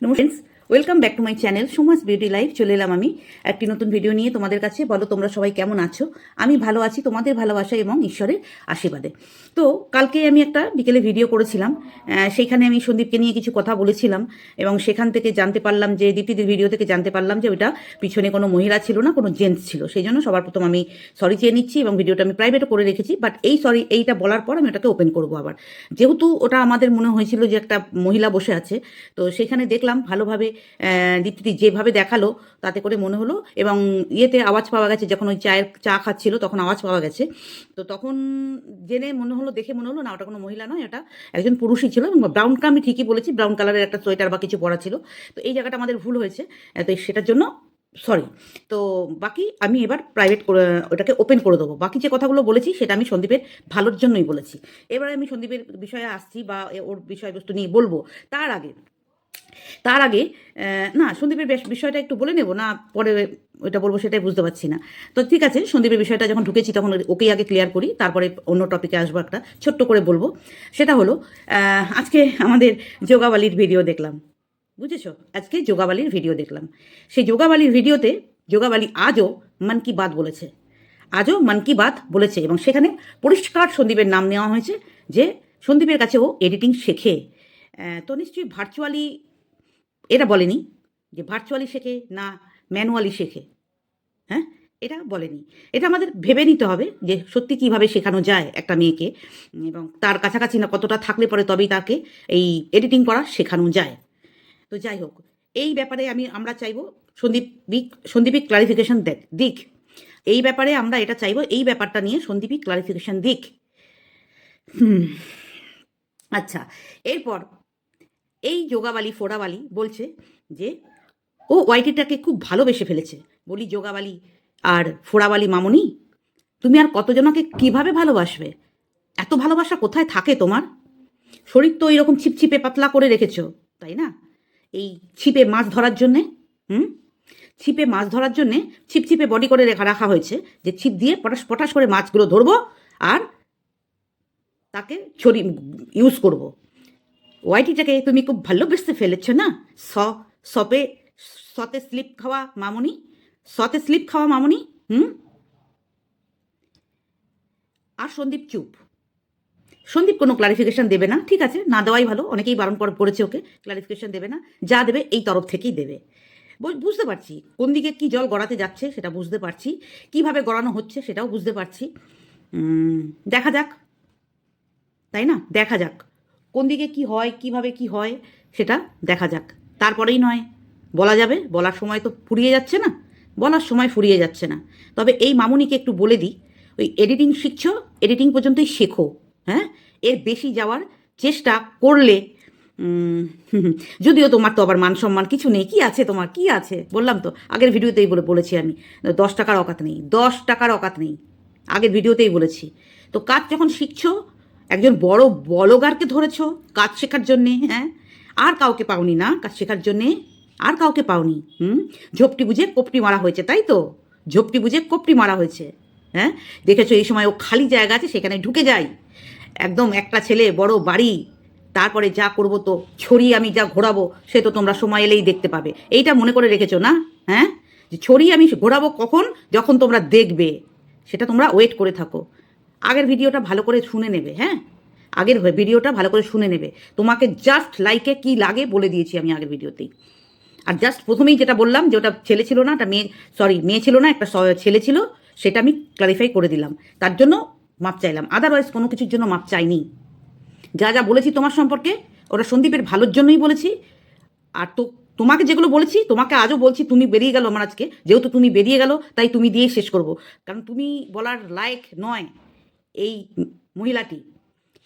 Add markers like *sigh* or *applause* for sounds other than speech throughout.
我们。welcome back to my channel Samaj beauty life চলে এলাম আমি একটি নতুন ভিডিও নিয়ে তোমাদের কাছে। বলো, তোমরা সবাই কেমন আছো? আমি ভালো আছি, তোমাদের ভালোবাসা এবং ঈশ্বরের আশীর্বাদে। তো, কালকে আমি একটা বিকেলে ভিডিও করেছিলাম। সেইখানে আমি সন্দীপকে নিয়ে কিছু কথা বলেছিলাম এবং সেখান থেকে জানতে পারলাম যে, দীপ্তিদের ভিডিও থেকে জানতে পারলাম যে, ওইটা পিছনে কোনো মহিলা ছিল না, কোনো জেন্টস ছিল। সেই জন্য সবার প্রথম আমি সরি চেয়ে নিচ্ছি এবং ভিডিওটা আমি প্রাইভেটও করে রেখেছি। বাট এই সরি এইটা বলার পর আমি ওটাকে ওপেন করব আবার। যেহেতু ওটা আমাদের মনে হয়েছিল যে, একটা মহিলা বসে আছে, তো সেখানে দেখলাম ভালোভাবে দীপ্তি যেভাবে দেখাল, তাতে করে মনে হলো এবং ইয়েতে আওয়াজ পাওয়া গেছে, যখন ওই চায়ের, চা খাচ্ছিল, তখন আওয়াজ পাওয়া গেছে। তো তখন জেনে মনে হলো, দেখে মনে হলো, না, ওটা কোনো মহিলা নয় এটা একজন পুরুষই ছিল এবং ব্রাউনটা আমি ঠিকই বলেছি ব্রাউন কালারের একটা সোয়েটার বা কিছু পরা ছিল। তো এই জায়গাটা আমাদের ভুল হয়েছে তো সেটার জন্য সরি তো বাকি আমি এবার প্রাইভেট করে, ওটাকে ওপেন করে দেবো। বাকি যে কথাগুলো বলেছি, সেটা আমি সন্দীপের ভালোর জন্যই বলেছি। এবারে আমি সন্দীপের বিষয়ে আসছি বা ওর বিষয়বস্তু নিয়ে বলব। তার আগে তার আগে না, সন্দীপের বিষয়টা একটু বলে নেব, না, পরে ওইটা বলব সেটাই বুঝতে পারছি না। তো ঠিক আছে, সন্দীপের বিষয়টা যখন ঢুকেছি তখন ওকেই আগে ক্লিয়ার করি, তারপরে অন্য টপিকে আসব একটা ছোট্ট করে বলব। সেটা হলো আজকে আমাদের যোগাবালির ভিডিও দেখলাম, বুঝেছ? আজকে যোগাবালির ভিডিও দেখলাম। সেই যোগাবালির ভিডিওতে যোগাবালি আজও মন কি বাত বলেছে। আজও মন কি বাত বলেছে এবং সেখানে পরিষ্কার সন্দীপের নাম নেওয়া হয়েছে যে সন্দীপের কাছে ও এডিটিং শেখে। তো নিশ্চয়ই ভার্চুয়ালি এটা বলেনি যে ভার্চুয়ালি শেখে না ম্যানুয়ালি শেখে। হ্যাঁ? এটা বলেনি। এটা আমাদের ভেবে নিতে হবে যে সত্যি কীভাবে শেখানো যায় একটা মেয়েকে এবং তার কাছাকাছি না কতটা থাকলে পরে তবেই তাকে এই এডিটিং করা শেখানো যায়। তো যাই হোক, এই ব্যাপারে আমি, আমরা চাইব সন্দীপ সন্দীপী ক্লারিফিকেশন দেখ, দিক। এই ব্যাপারে আমরা এটা চাইব, এই ব্যাপারটা নিয়ে সন্দীপী ক্লারিফিকেশন দিক। আচ্ছা এরপর এই যোগাবালি ফোড়াবালি বলছে যে, ও ওয়াইটিটাকে খুব ভালোবেসে ফেলেছে। বলি, যোগাবালি আর ফোড়াবালি মামনি, তুমি আর কতজনকে কীভাবে ভালোবাসবে? এত ভালোবাসা কোথায় থাকে তোমার? শরীর তো এরকম ছিপছিপে পাতলা করে রেখেছো, তাই না? এই ছিপে মাছ ধরার জন্যে, হুম? ছিপে মাছ ধরার জন্যে ছিপছিপে বডি করে রেখা, রাখা হয়েছে যে ছিপ দিয়ে পটাশ পটাশ করে মাছগুলো ধরবো আর তাকে ছড়ি ইউজ করব। ওয়াইটিটাকে তুমি খুব ভালোবেসে ফেলেছ না? স সপে সতে স্লিপ খাওয়া মামনি? সতে স্লিপ খাওয়া মামনি? হুম? আর সন্দীপ চুপ। সন্দীপ কোনো ক্লারিফিকেশন দেবে না, ঠিক আছে? না দেওয়াই ভালো, অনেকেই বারণ করে, করেছে ওকে ক্লারিফিকেশন দেবে না। যা দেবে এই তরফ থেকেই দেবে। বুঝতে পারছি, কোন দিকে কি জল গড়াতে যাচ্ছে সেটা বুঝতে পারছি, কীভাবে গড়ানো হচ্ছে সেটাও বুঝতে পারছি। দেখা যাক, তাই না? দেখা যাক। কোন দিকে কি হয়, কীভাবে কি হয়, সেটা দেখা যাক। তারপরেই নয়, বলা যাবে, বলার সময় তো ফুরিয়ে যাচ্ছে না, বলার সময় ফুরিয়ে যাচ্ছে না। তবে এই মামুনিকে একটু বলে দিই, ওই এডিটিং শিখছো এডিটিং পর্যন্তই শেখো হ্যাঁ? এর বেশি যাওয়ার চেষ্টা করলে *laughs* যদিও তোমার তো আবার মান সম্মান কিছু নেই, কি আছে তোমার, কি আছে? বললাম তো, আগের ভিডিওতেই বলে, বলেছি আমি, দশ টাকার অকাত নেই, দশ টাকার অকাত নেই, আগের ভিডিওতেই বলেছি। তো কাজ যখন শিখছো একজন বড় বলগারকে ধরেছো কাজ শেখার জন্যে হ্যাঁ? আর কাউকে পাওনি না কাজ শেখার জন্যে, আর কাউকে পাওনি, হুম? ঝোপটি বুঝে কোপটি মারা হয়েছে, তাই তো? ঝোপটি বুঝে কোপটি মারা হয়েছে হ্যাঁ? দেখেছ এই সময় ও খালি জায়গা আছে, সেখানে ঢুকে যাই। একদম একটা ছেলে, বড় বাড়ি, তারপরে যা করব তো ছড়ি আমি যা ঘোরাবো, সে তো তোমরা সময় এলেই দেখতে পাবে। এইটা মনে করে রেখেছো না হ্যাঁ? যে ছড়ি আমি ঘোরাবো কখন? যখন তোমরা দেখবে। সেটা তোমরা ওয়েট করে থাকো। আগের ভিডিওটা ভালো করে শুনে নেবে হ্যাঁ? আগের ভিডিওটা ভালো করে শুনে নেবে। তোমাকে জাস্ট লাইকে কি লাগে বলে দিয়েছি আমি আগের ভিডিওতেই। আর জাস্ট প্রথমেই যেটা বললাম যে ওটা ছেলে ছিল না একটা মেয়ে সরি মেয়ে ছিল না, একটা ছেলে ছিল, সেটা আমি ক্লারিফাই করে দিলাম। তার জন্য মাপ চাইলাম। আদারওয়াইজ কোনো কিছুর জন্য মাপ চাইনি। যা যা বলেছি তোমার সম্পর্কে, ওটা সন্দীপের ভালোর জন্যই বলেছি। আর তো, তোমাকে যেগুলো বলেছি, তোমাকে আজও বলছি, তুমি বেরিয়ে গেলো আমার আজকে। যেহেতু তুমি বেরিয়ে গেলো, তাই তুমি দিয়েই শেষ করব। কারণ তুমি বলার লায়ক নয়। এই মহিলাটি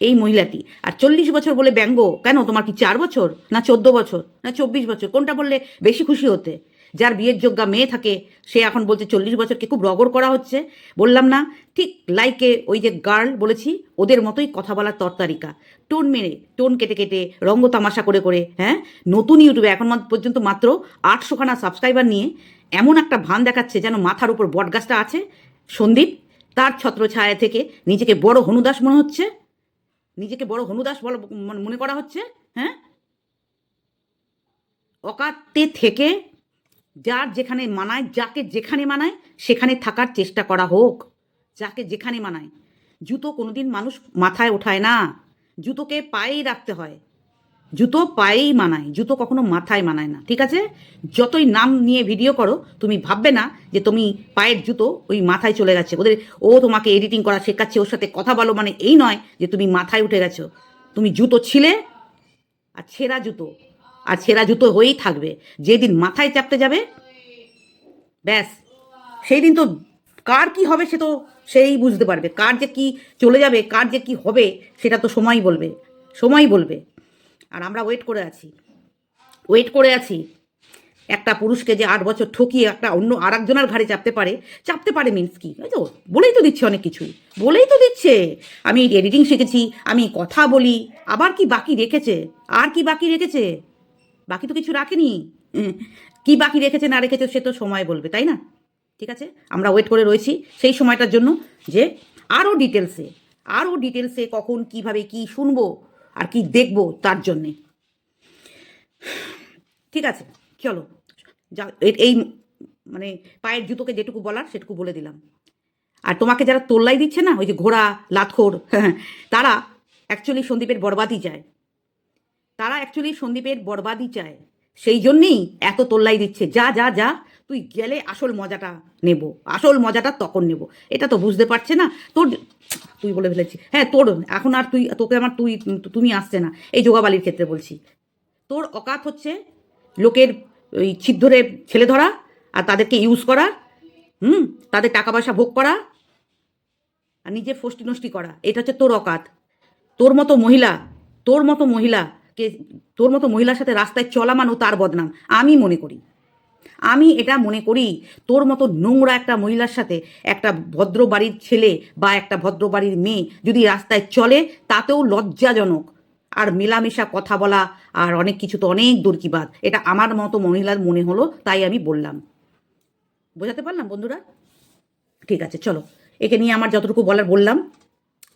এই মহিলাটি। আর চল্লিশ বছর বলে ব্যঙ্গ, কেন? তোমার কি চার বছর? না চোদ্দ বছর? না চব্বিশ বছর? কোনটা বললে বেশি খুশি হতে? যার বিয়ের যোগ্যা মেয়ে থাকে, সে এখন বলছে চল্লিশ বছরকে খুব রগড় করা হচ্ছে। বললাম না, ঠিক লাইকে ওই যে গার্ল বলেছি, ওদের মতোই কথা বলার তরতারিকা। টোন মেরে, টোন কেটে কেটে, রঙ্গ তামাশা করে করে হ্যাঁ? নতুন ইউটিউবে এখন পর্যন্ত মাত্র আটশোখানা সাবস্ক্রাইবার নিয়ে এমন একটা ভান দেখাচ্ছে যেন মাথার উপর বটগাছটা আছে। সন্দীপ তার ছত্র ছায়া থেকে নিজেকে বড় হনুদাস মনে হচ্ছে? নিজেকে বড় হনুদাস বল মনে করা হচ্ছে? হ্যাঁ? অকাতে থেকে যার যেখানে মানায়, যাকে যেখানে মানায়, সেখানে থাকার চেষ্টা করা হোক। যাকে যেখানে মানায়। জুতো কোনোদিন মানুষ মাথায় ওঠায় না। জুতোকে পায়েই রাখতে হয়। জুতো পায়েই মানায়, জুতো কখনো মাথায় মানায় না, ঠিক আছে? যতই নাম নিয়ে ভিডিও করো, তুমি ভাববে না যে তুমি পায়ের জুতো ওই মাথায় চলে গেছে। ওদের, ও তোমাকে এডিটিং করা শেখাচ্ছে, ওর সাথে কথা বলো মানে এই নয় যে তুমি মাথায় উঠে গেছো। তুমি জুতো ছিলে আর ছেঁড়া জুতো, আর ছেঁড়া জুতো হয়েই থাকবে। যেদিন মাথায় চাপতে যাবে, ব্যাস। সেই দিন তো কার কি হবে সে তো সেই বুঝতে পারবে। কার যে কি চলে যাবে, কার যে কি হবে, সেটা তো সময়ই বলবে সময়ই বলবে। আর আমরা ওয়েট করে আছি। ওয়েট করে আছি। একটা পুরুষকে যে আট বছর ঠকিয়ে একটা অন্য আর একজনের ঘাড়ে চাপতে পারে চাপতে পারে মিন্স কি? তো, বলেই তো দিচ্ছে অনেক কিছুই। বলেই তো দিচ্ছে। আমি এডিটিং শিখেছি, আমি কথা বলি, আবার কি বাকি রেখেছে? আর কি বাকি রেখেছে? বাকি তো কিছু রাখেনি। কি বাকি রেখেছে, না রেখেছে, সে তো সময় বলবে, তাই না? ঠিক আছে? আমরা ওয়েট করে রয়েছি সেই সময়টার জন্য যে আরও ডিটেলসে আরও ডিটেলসে কখন, কীভাবে, কি শুনব? আর কি দেখব তার জন্যে। ঠিক আছে, চলো। যা এই মানে পায়ের জুতোকে যেটুকু বলার সেটুকু বলে দিলাম। আর তোমাকে যারা তোল্লাই দিচ্ছে না, ওই যে ঘোড়া লাতখোর *laughs* তারা অ্যাকচুয়ালি সন্দীপের বরবাদই চায়। তারা অ্যাকচুয়ালি সন্দীপের বরবাদই চায়। সেই জন্যেই এত তোল্লাই দিচ্ছে। যা যা যা তুই গেলে আসল মজাটা নেব, আসল মজাটা তখন নেব। এটা তো বুঝতে পারছে না? তোর তুই বলে ফেলেছি। হ্যাঁ তোর, এখন আর তুই, তোকে আমার তুই, তুমি আসছে না। এই যোগাবালির ক্ষেত্রে বলছি। তোর অকাত হচ্ছে লোকের ওই ছিদ্রে ছেলে ধরা আর তাদেরকে ইউজ করা, হুম? তাদের টাকা পয়সা ভোগ করা আর নিজের ফষ্টি নষ্টি করা। এটা হচ্ছে তোর অকাত। তোর মতো মহিলা, তোর মতো মহিলাকে, তোর মতো মহিলার সাথে রাস্তায় চলা মানো তার বদনাম। আমি মনে করি। আমি এটা মনে করি, তোর মতো নোংরা একটা মহিলার সাথে একটা ভদ্র বাড়ির ছেলে বা একটা ভদ্র বাড়ির মেয়ে যদি রাস্তায় চলে, তাতেও লজ্জাজনক। আর মেলামেশা, কথা বলা আর অনেক কিছু তো অনেক দূর এটা আমার মতো মহিলার মনে হলো, তাই আমি বললাম। বোঝাতে পারলাম বন্ধুরা? ঠিক আছে, চলো। একে নিয়ে আমার যতটুকু বলার বললাম।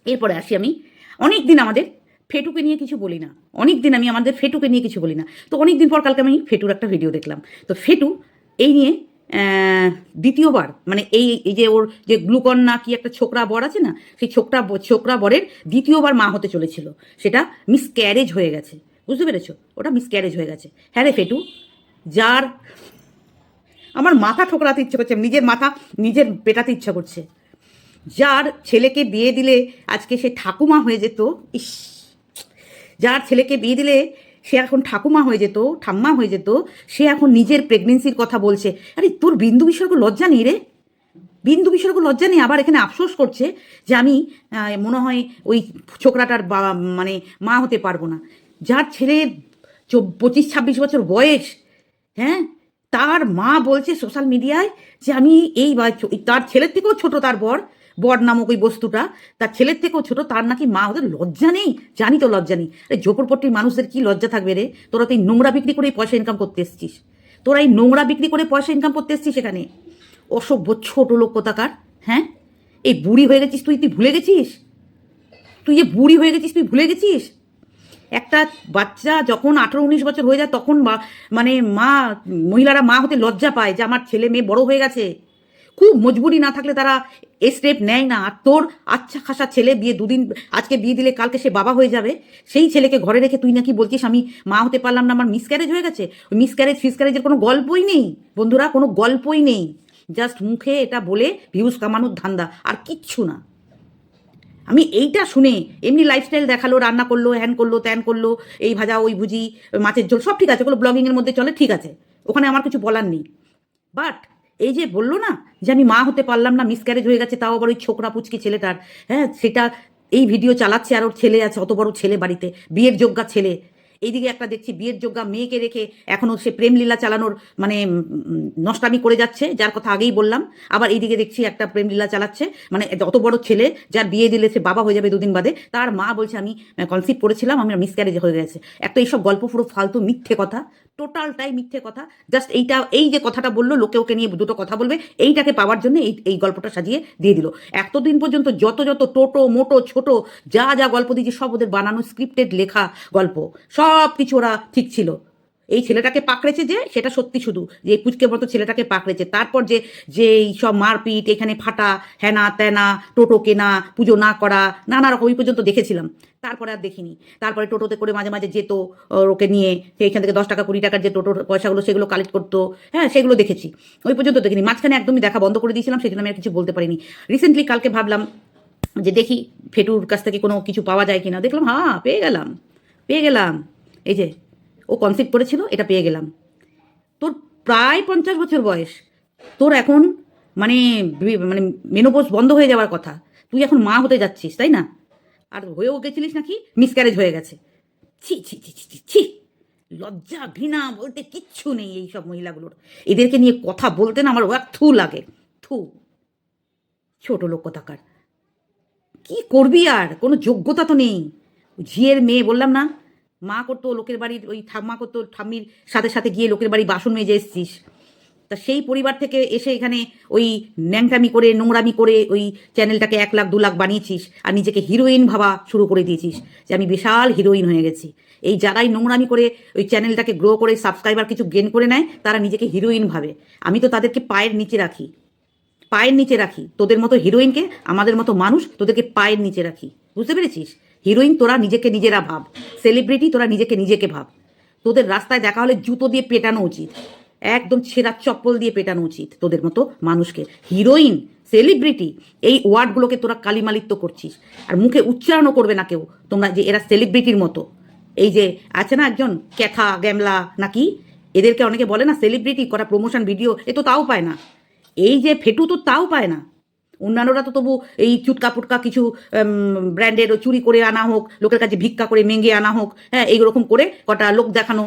এরপরে আসি আমি। অনেক দিন আমাদের ফেটুকে নিয়ে কিছু বলি না। অনেক দিন আমি আমাদের ফেটুকে নিয়ে কিছু বলি না। তো অনেক দিন পর কালকে আমি ফেটুর একটা ভিডিও দেখলাম। তো ফেটু, এই নিয়ে দ্বিতীয়বার মানে এই এই যে ওর যে গ্লুকন না কি একটা ছোকরা বর আছে না, সেই ছোকরা ছোকরা বরের দ্বিতীয়বার মা হতে চলেছিল। সেটা মিস ক্যারেজ হয়ে গেছে। বুঝতে পেরেছ? ওটা মিস ক্যারেজ হয়ে গেছে। হ্যাঁ রে ফেটু, যার আমার মাথা ঠোকরাতে ইচ্ছে করছে, নিজের মাথা নিজের পেটাতে ইচ্ছা করছে। যার ছেলেকে বিয়ে দিলে আজকে সে ঠাকুমা হয়ে যেত, ইস। যার ছেলেকে বিয়ে দিলে সে এখন ঠাকুমা হয়ে যেত, ঠাম্মা হয়ে যেত, সে এখন নিজের প্রেগনেন্সির কথা বলছে। আরে, তোর বিন্দু বিসর্গ লজ্জা নেই রে? বিন্দু বিসর্গ লজ্জা নেই, আবার এখানে আফসোস করছে যে আমি মনে হয় ওই ছোকরাটার বাবা মানে মা হতে পারব না। যার ছেলে পঁচিশ, ছাব্বিশ বছর বয়স হ্যাঁ? তার মা বলছে সোশ্যাল মিডিয়ায় যে আমি এই তার ছেলের থেকেও ছোট তার বর বর নামক ওই বস্তুটা, তার ছেলের থেকেও ছোট, তার নাকি মা, ওদের লজ্জা নেই? জানি তো লজ্জা নেই। আরে ঝোপড়পট্টির মানুষদের কি লজ্জা থাকবে রে? তোরা তো এই নোংরা বিক্রি করে পয়সা ইনকাম করতে এসছিস। তোরা এই নোংরা বিক্রি করে পয়সা ইনকাম করতে এসছিস এখানে? অসভ্য ছোট লোক কোথাকার হ্যাঁ? এই বুড়ি হয়ে গেছিস তুই তুই ভুলে গেছিস? তুই যে বুড়ি হয়ে গেছিস, তুই ভুলে গেছিস? একটা বাচ্চা যখন আঠেরো, উনিশ বছর হয়ে যায়, তখন মানে মা, মহিলারা মা হতে লজ্জা পায় যে আমার ছেলে মেয়ে বড় হয়ে গেছে। খুব মজবুরি না থাকলে তারা এ স্টেপ নেয় না। আর তোর আচ্ছা খাসা ছেলে বিয়ে দুদিন, আজকে বিয়ে দিলে কালকে সে বাবা হয়ে যাবে। সেই ছেলেকে ঘরে রেখে তুই নাকি বলছিস, আমি মা হতে পারলাম না, আমার মিসক্যারেজ হয়ে গেছে। ওই মিসক্যারেজ ফিসক্যারেজের কোনো গল্পই নেই। বন্ধুরা, কোনো গল্পই নেই। জাস্ট মুখে এটা বলে ভিউজ কামানোর ধান্দা, আর কিচ্ছু না। আমি এইটা শুনে এমনি লাইফস্টাইল দেখাল, রান্না করল হ্যান করল ত্যান করল, এই ভাজা, ওই ভুজি, মাছের ঝোল, সব ঠিক আছে। ওগুলো ব্লগিংয়ের মধ্যে চলে, ঠিক আছে। ওখানে আমার কিছু বলার নেই। বাট এই যে বলল না যে আমি মা হতে পারলাম না মিসক্যারেজ হয়ে গেছে, তাও আবার ওই ছোকরা পুচকি ছেলেটার। হ্যাঁ সেটা এই ভিডিও চালাচ্ছে আর ওর ছেলে আছে, অত বড় ছেলে বাড়িতে, বিয়ের যোগ্যা ছেলে। এইদিকে একটা দেখছি বিয়ের যোগ্যা মেয়েকে রেখে এখনও সে প্রেমলীলা চালানোর মানে নষ্টামি করে যাচ্ছে, যার কথা আগেই বললাম। আবার এইদিকে দেখছি একটা প্রেমলীলা চালাচ্ছে মানে অত বড় ছেলে যার বিয়ে দিলে সে বাবা হয়ে যাবে দুদিন বাদে। তার মা বলছে, আমি কনসিভ করেছিলাম আমার মিসক্যারেজ হয়ে গেছে। একটা এইসব গল্প পুরো ফালতু মিথ্যে কথা টোটালটাই মিথ্যে কথা। জাস্ট এইটা, এই যে কথাটা বলল, লোকে ওকে নিয়ে দুটো কথা বলবে, এইটাকে পাওয়ার জন্য এই এই গল্পটা সাজিয়ে দিয়ে দিল। এতদিন পর্যন্ত যত যত টোটো, মোটো, ছোট, যা যা গল্প দিয়েছে, সব ওদের বানানো স্ক্রিপ্টেড লেখা গল্প। সব কিছু ওরা ঠিক ছিল। এই ছেলেটাকে পাকড়েছে যে, সেটা সত্যি শুধু। যে এই মতো ছেলেটাকে পাকড়েছে। তারপর যে যে এই সব মারপিট, এখানে ফাটা হ্যানা ত্যানা টোটো কেনা, পুজো না করা, নানা রকম ওই পর্যন্ত দেখেছিলাম। তারপরে আর দেখিনি। তারপরে টোটোতে করে মাঝে মাঝে যেত ওকে নিয়ে। সেইখান থেকে দশ টাকা, কুড়ি টাকার যে টোটোর পয়সাগুলো, সেগুলো কালেক্ট করতো। হ্যাঁ সেগুলো দেখেছি। ওই পর্যন্ত দেখিনি। মাঝখানে একদমই দেখা বন্ধ করে দিয়েছিলাম, সেজন্য আমি আর কিছু বলতে পারিনি। রিসেন্টলি কালকে ভাবলাম যে, দেখি ফেটুর কাছ থেকে কোনো কিছু পাওয়া যায় কিনা। দেখলাম হ্যাঁ পেয়ে গেলাম। পেয়ে গেলাম। এই যে, ও কনসেপ্ট করেছিল, এটা পেয়ে গেলাম। তোর প্রায় পঞ্চাশ বছর বয়স। তোর এখন মানে মানে মেনোপোজ বন্ধ হয়ে যাওয়ার কথা। তুই এখন মা হতে যাচ্ছিস, তাই না? আর হয়েও গেছিলিস নাকি? মিসক্যারেজ হয়ে গেছে। ছি ছি ছি ছি ছি লজ্জা, ঘৃণা বলতে কিচ্ছু নেই এই সব মহিলাগুলোর। এদেরকে নিয়ে কথা বলতে না আমার ওয়াক থু লাগে। থু। ছোট লোক কথাকার। কি করবি আর? কোনো যোগ্যতা তো নেই। ঝিয়ের মেয়ে বললাম না মা করতো লোকের বাড়ির ওই ঠাম্মা করতো ঠাম্মির সাথে সাথে গিয়ে লোকের বাড়ি বাসন মেজে এসছিস। তা সেই পরিবার থেকে এসে এখানে ওই ন্যাংটামি করে, নোংরামি করে ওই চ্যানেলটাকে এক লাখ, দু লাখ বানিয়েছিস আর নিজেকে হিরোইন ভাবা শুরু করে দিয়েছিস যে আমি বিশাল হিরোইন হয়ে গেছি। এই যারাই নোংরামি করে ওই চ্যানেলটাকে গ্রো করে সাবস্ক্রাইবার কিছু গেন করে নেয়, তারা নিজেকে হিরোইন ভাবে। আমি তো তাদেরকে পায়ের নিচে রাখি। পায়ের নিচে রাখি। তোদের মতো হিরোইনকে, আমাদের মতো মানুষ তোদেরকে পায়ের নিচে রাখি। বুঝতে পেরেছিস? হিরোইন তোরা নিজেকে নিজেরা ভাব। সেলিব্রিটি তোরা নিজেকে নিজেকে ভাব। তোদের রাস্তায় দেখা হলে জুতো দিয়ে পেটানো উচিত। একদম ছেঁড়া চপ্পল দিয়ে পেটানো উচিত তোদের মতো মানুষকে। হিরোইন সেলিব্রিটি এই ওয়ার্ডগুলোকে তোরা কালিমালিত্য করছিস। আর মুখে উচ্চারণও করবে না কেউ। তোমরা যে এরা সেলিব্রিটির মতো। এই যে আছে না একজন ক্যাথা, গ্যামলা নাকি? এদেরকে অনেকে বলে না সেলিব্রিটি করা প্রমোশন ভিডিও এ তো তাও পায় না। এই যে ফেটু তো তাও পায় না। অন্যান্যরা তো তবু এই চুটকা পুটকা কিছু ব্র্যান্ডের চুরি করে আনা হোক, লোকের কাছে ভিক্ষা করে মেঙ্গে আনা হোক হ্যাঁ এইরকম করে কটা লোক দেখানো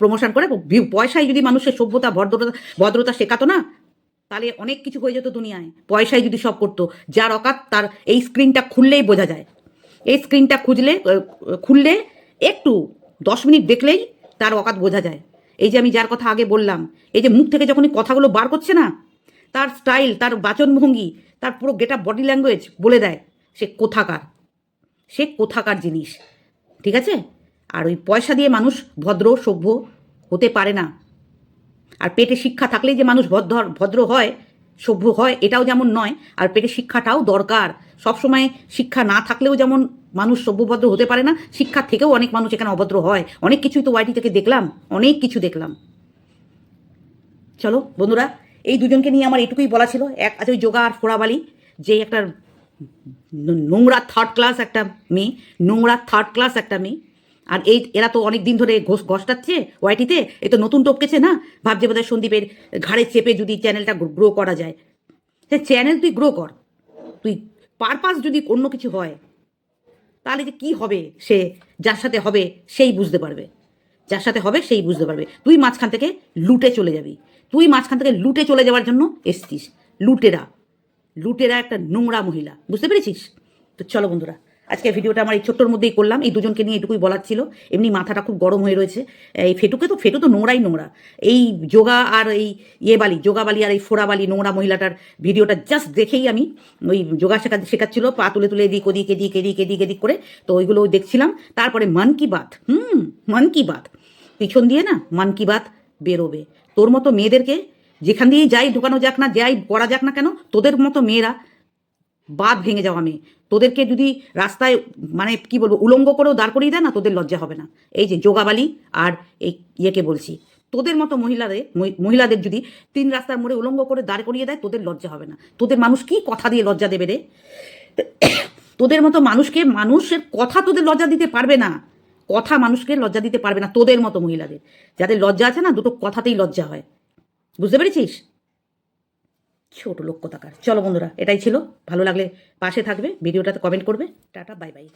প্রমোশন করে। পয়সায় যদি মানুষের সভ্যতা, ভদ্রতা ভদ্রতা শেখাতো না, তাহলে অনেক কিছু হয়ে যেত দুনিয়ায়। পয়সায় যদি সব করতো, যার অকাত তার এই স্ক্রিনটা খুললেই বোঝা যায়। এই স্ক্রিনটা খুঁজলে খুললে একটু, দশ মিনিট দেখলেই তার অকাত বোঝা যায়। এই যে আমি যার কথা আগে বললাম, এই যে মুখ থেকে যখন কথাগুলো বার করছে না তার স্টাইল তার বাচনভঙ্গি, তার পুরো গেটা বডি ল্যাঙ্গুয়েজ বলে দেয় সে কোথাকার। সে কোথাকার জিনিস, ঠিক আছে? আর ওই পয়সা দিয়ে মানুষ ভদ্র, সভ্য হতে পারে না। আর পেটে শিক্ষা থাকলেই যে মানুষ ভদ্র ভদ্র হয়, সভ্য হয়, এটাও যেমন নয়, আর পেটে শিক্ষাটাও দরকার। সবসময় শিক্ষা না থাকলেও যেমন মানুষ সভ্যভদ্র হতে পারে না, শিক্ষা থেকেও অনেক মানুষ এখানে অভদ্র হয়। অনেক কিছুই তো ওয়াইটি থেকে দেখলাম, অনেক কিছু দেখলাম। চলো বন্ধুরা এই দুজনকে নিয়ে আমার এটুকুই বলা ছিল। এক আছে ওই যোগা আর ফোড়াবালি, যে একটা নোংরা থার্ড ক্লাস একটা মেয়ে, নোংরা থার্ড ক্লাস একটা মেয়ে। আর এই এরা তো অনেক দিন ধরে ঘোষ ঘষটাচ্ছে ওয়াইটিতে, এ তো নতুন টপকেছে না? ভাবছে বোধহয় সন্দীপের ঘাড়ে চেপে যদি চ্যানেলটা গ্রো করা যায়। সে চ্যানেল তুই গ্রো কর। তুই পারপাস যদি অন্য কিছু হয়, তাহলে যে কি হবে সে? যার সাথে হবে সেই বুঝতে পারবে। যার সাথে হবে সেই বুঝতে পারবে। তুই মাঝখান থেকে লুটে চলে যাবি। তুই মাঝখান থেকে লুটে চলে যাওয়ার জন্য এসছিস। লুটেরা। লুটেরা একটা নোংরা মহিলা। বুঝতে পেরেছিস? তো চলো বন্ধুরা আজকে ভিডিওটা আমার এই ছোট্টর মধ্যেই করলাম। এই দুজনকে নিয়ে এটুকুই বলার ছিল। এমনি মাথাটা খুব গরম হয়ে রয়েছে। এই ফেটুকে তো ফেটু তো নোংরাই নোংরা। এই যোগা আর এই ইয়ে বালি, যোগা বালি আর এই ফোড়া বালি নোংরা মহিলাটার ভিডিওটা জাস্ট দেখেই আমি ওই যোগা শেখা শেখাচ্ছিল। পা তুলে তুলে এদিক ওদিক, এদিক এদিক এদিক এদিক করে। তো ওইগুলো দেখছিলাম। তারপরে মন কি বাত, হুম, মন কি বাত। পিছন দিয়ে না মন কি বাত বেরোবে। তোর মতো মেয়েদেরকে যেখান দিয়েই যাই ঢোকানো যাক না, যাই করা যাক না কেন, তোদের মতো মেয়েরা বাদ ভেঙে যাওয়া মেয়ে তোদেরকে যদি রাস্তায় মানে কি বলব, উলঙ্গ করেও দাঁড় করিয়ে দেয় না, তোদের লজ্জা হবে না। এই যে যোগাবালি আর এই ইয়েকে বলছি। তোদের মতো মহিলাদের মহিলাদের যদি তিন রাস্তার মোড়ে উলঙ্গ করে দাঁড় করিয়ে দেয়, তোদের লজ্জা হবে না। তোদের মানুষ কি কথা দিয়ে লজ্জা দেবে রে? তোদের মতো মানুষকে মানুষের কথা তোদের লজ্জা দিতে পারবে না। কথা মানুষকে লজ্জা দিতে পারবে না তোদের মতো মহিলাদের। যাদের লজ্জা আছে না, দুটো কথাতেই লজ্জা হয়। বুঝতে পেরেছিস? ছোট লোক কোথাকার। চলো বন্ধুরা, এটাই ছিল। ভালো লাগলে পাশে থাকবে, ভিডিওটাতে কমেন্ট করবে। Tata bye bye